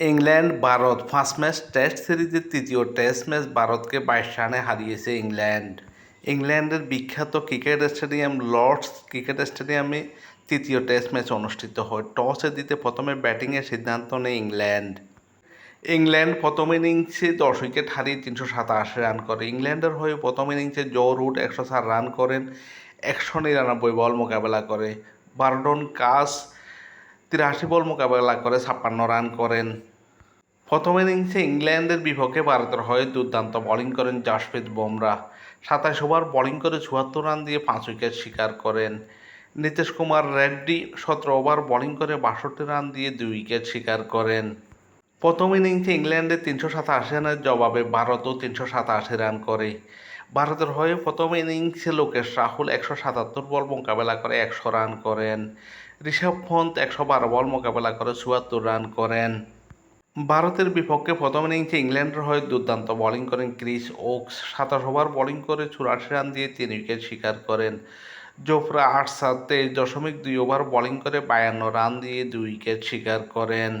England, Bharat. First match test সিরিজের তৃতীয় test match ভারতকে বাইশ রানে হারিয়েছে ইংল্যান্ড। ইংল্যান্ডের বিখ্যাত ক্রিকেট স্টেডিয়াম, লর্ডস ক্রিকেট স্টেডিয়ামে তৃতীয় টেস্ট ম্যাচ অনুষ্ঠিত হয়। টসে দিতে প্রথমে ব্যাটিংয়ের সিদ্ধান্ত নেয় ইংল্যান্ড। ইংল্যান্ড প্রথম ইনিংসে দশ উইকেট হারিয়ে তিনশো সাতাশি রান করে। ইংল্যান্ডের হয়ে প্রথম ইনিংসে জো রুট একশো চার রান করেন, একশো নিরানব্বই বল মোকাবেলা করে। বারডন কাস তিরাশি বল মোকাবেলা করে, ছাপ্পান্ন রান করেন। প্রথম ইনিংসে ইংল্যান্ডের বিপক্ষে ভারতের হয়ে দুর্দান্ত বোলিং করেন জাসপ্রীত বুমরা। সাতাশ ওভার বোলিং করে চুয়াত্তর রান দিয়ে পাঁচ উইকেট শিকার করেন। নীতিশ কুমার রেড্ডি সতেরো ওভার বোলিং করে বাষট্টি রান দিয়ে দুই উইকেট শিকার করেন। প্রথম ইনিংসে ইংল্যান্ডের তিনশো সাতাশি রানের জবাবে ভারতও তিনশো সাতাশি রান করে। ভারতের হয়ে প্রথম ইনিংসে লোকেশ রাহুল একশো সাতাত্তর বল মোকাবেলা করে একশো রান করেন। ঋষভ পন্থ একশো বারো বল মোকাবেলা করে চুয়াত্তর রান করেন। ভারতের বিপক্ষে প্রথম ইনিংসে ইংল্যান্ডের হয়ে দুর্দান্ত বোলিং করেন ক্রিস ওকস। সাতাশ ওভার বোলিং করে চুরাশি রান দিয়ে তিন উইকেট শিকার করেন। জোফরা আট সাত তেইশ দশমিক দুই ওভার বোলিং করে বায়ান্ন রান দিয়ে দুই উইকেট শিকার করেন।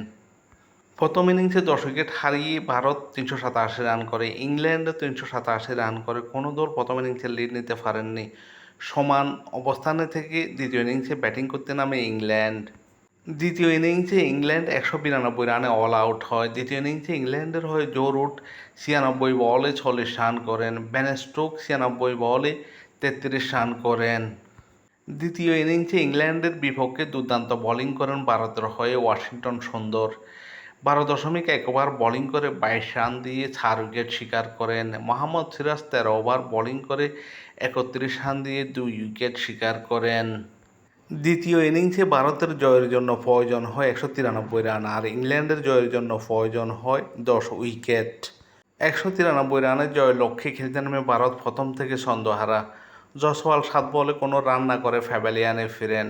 প্রথম ইনিংসে দশ উইকেট হারিয়ে ভারত তিনশো সাতাশি রান করে, ইংল্যান্ডও তিনশো সাতাশি রান করে। কোনো দল প্রথম ইনিংসে লিড নিতে পারেননি। সমান অবস্থানে থেকে দ্বিতীয় ইনিংসে ব্যাটিং করতে নামে ইংল্যান্ড। দ্বিতীয় ইনিংসে ইংল্যান্ড একশো বিরানব্বই রানে অল আউট হয়। দ্বিতীয় ইনিংসে ইংল্যান্ডের হয়ে জো রুট ছিয়ানব্বই বলে চল্লিশ রান করেন। বেন স্টোক ছিয়ানব্বই বলে তেত্রিশ রান করেন। দ্বিতীয় ইনিংসে ইংল্যান্ডের বিপক্ষে দুর্দান্ত বোলিং করেন ভারতের হয়ে ওয়াশিংটন সুন্দর। বারো দশমিক এক ওভার বোলিং করে বাইশ রান দিয়ে চার উইকেট শিকার করেন। মোহাম্মদ সিরাজ তেরো ওভার বোলিং করে একত্রিশ রান দিয়ে দুই উইকেট শিকার করেন। দ্বিতীয় ইনিংসে ভারতের জয়ের জন্য প্রয়োজন হয় একশো তিরানব্বই রান আর ইংল্যান্ডের জয়ের জন্য প্রয়োজন হয় দশ উইকেট। একশো তিরানব্বই রানের জয়ের লক্ষ্যে খেলতে নামে ভারত প্রথম থেকে ছন্দহারা। জসওয়াল সাত বলে কোনো রান না করে ফ্যাবেলিয়ানে ফিরেন।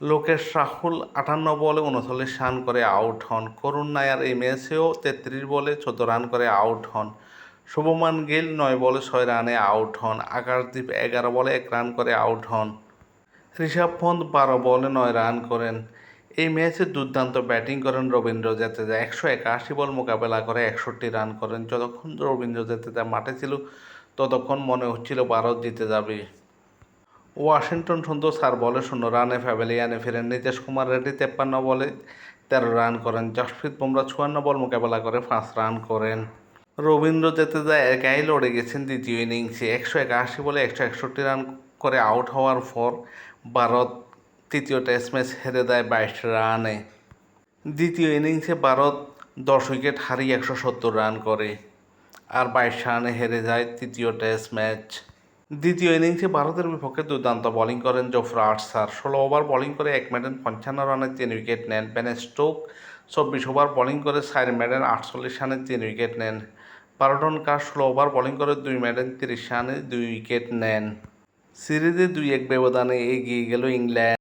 লোকেশ রাহুল আটান্ন বলে উনচল্লিশ রান করে আউট হন। করুণ নায়ার এই ম্যাচেও তেত্রিশ বলে চোদ্দ রান করে আউট হন। শুভমান গিল নয় বলে ছয় রানে আউট হন। আকাশদ্বীপ এগারো বলে এক রান করে আউট হন। ঋষভ পন্থ বারো বলে নয় রান করেন। এই ম্যাচে দুর্দান্ত ব্যাটিং করেন রবীন্দ্র জাদেজা। একশো একাশি বল মোকাবেলা করে একষট্টি রান করেন। যতক্ষণ রবীন্দ্র জাদেজা মাঠে ছিল, ততক্ষণ মনে হচ্ছিল ভারত জিতে যাবে। ওয়াশিংটন সুন্দর চার বলে শূন্য রানে ফ্যাভেলিয়ানে ফেরেন নীতিশ কুমার রেড্ডি তেপ্পান্ন বলে তেরো রান করেন। জসপ্রীত বুমরা চুয়ান্ন বল মোকাবেলা করে পাঁচ রান করেন। রবীন্দ্র জাদেজা একাই লড়ে গেছেন দ্বিতীয় ইনিংসে। একশো একাশি বলে একশো একষট্টি রান করে আউট হওয়ার পর ভারত তৃতীয় টেস্ট ম্যাচ হেরে দেয় বাইশ রানে। দ্বিতীয় ইনিংসে ভারত দশ উইকেট হারিয়ে একশো সত্তর রান করে। আর বাইশ রানে হেরে যায় তৃতীয় টেস্ট ম্যাচ। দ্বিতীয় ইনিংসে ভারতের বিপক্ষে দুর্দান্ত বোলিং করেন জোফরা আটসার ষোলো ওভার বোলিং করে এক ম্যাডেন পঞ্চান্ন রানে তিন উইকেট নেন বেন স্টোক চব্বিশ ওভার বোলিং করে চার ম্যাডেন আটচল্লিশ রানে তিন উইকেট নেন বারোটন কার ষোলো ওভার বোলিং করে দুই ম্যাডেন তিরিশ রানে দুই উইকেট নেন। সিরিজে দুই এক ব্যবধানে এগিয়ে গেল ইংল্যান্ড।